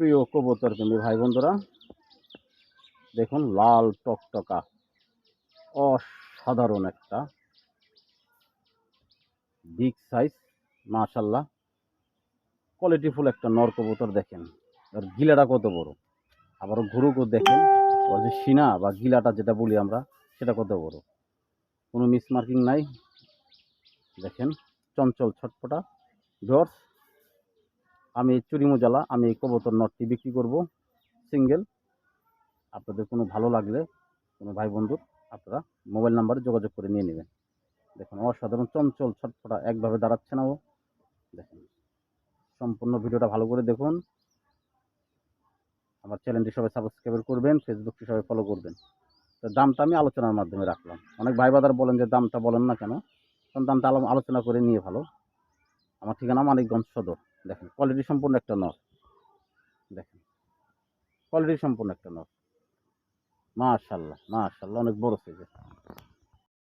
প্রিয় কবুতর প্রেমী ভাই বন্ধুরা, দেখুন লাল টকটকা, অসাধারণ একটা বিগ সাইজ মাশাল্লাহ কোয়ালিটিফুল একটা নর কবুতর দেখেন, আর গিলাটা কত বড় আবার ঘুরুকও দেখেন ওর যে সিনা বা গিলাটা যেটা বলি আমরা, সেটা কত বড়, কোনো মিস মার্কিং নাই, দেখেন, চঞ্চল ছটপটা ডর্স আমি চুরি মোজালা, আমি কবুতর নটটি বিক্রি করব, সিঙ্গেল। আপনাদের কোনো ভালো লাগলে, কোনো ভাই বন্ধুর আপনারা মোবাইল নাম্বারে যোগাযোগ করে নিয়ে নেবেন। দেখুন, অসাধারণ, চঞ্চল, ছটফটা, একভাবে দাঁড়াচ্ছে না ও। দেখুন, সম্পূর্ণ ভিডিওটা ভালো করে দেখুন। আমার চ্যানেলটি সবাই সাবস্ক্রাইব করবেন, ফেসবুকটি সবাই ফলো করবেন। তো দামটা আমি আলোচনার মাধ্যমে রাখলাম। অনেক ভাই বাদার বলেন যে দামটা বলেন না কেন? কারণ দামটা আলোচনা করে নিয়ে ভালো। আমার ঠিকানা মানিকগঞ্জ সদর। দেখেন কোয়ালিটি সম্পূর্ণ একটা নর। দেখেন কোয়ালিটি সম্পূর্ণ একটা নর। মাশাল্লাহ মাশাল্লাহ, অনেক বড় সাইজের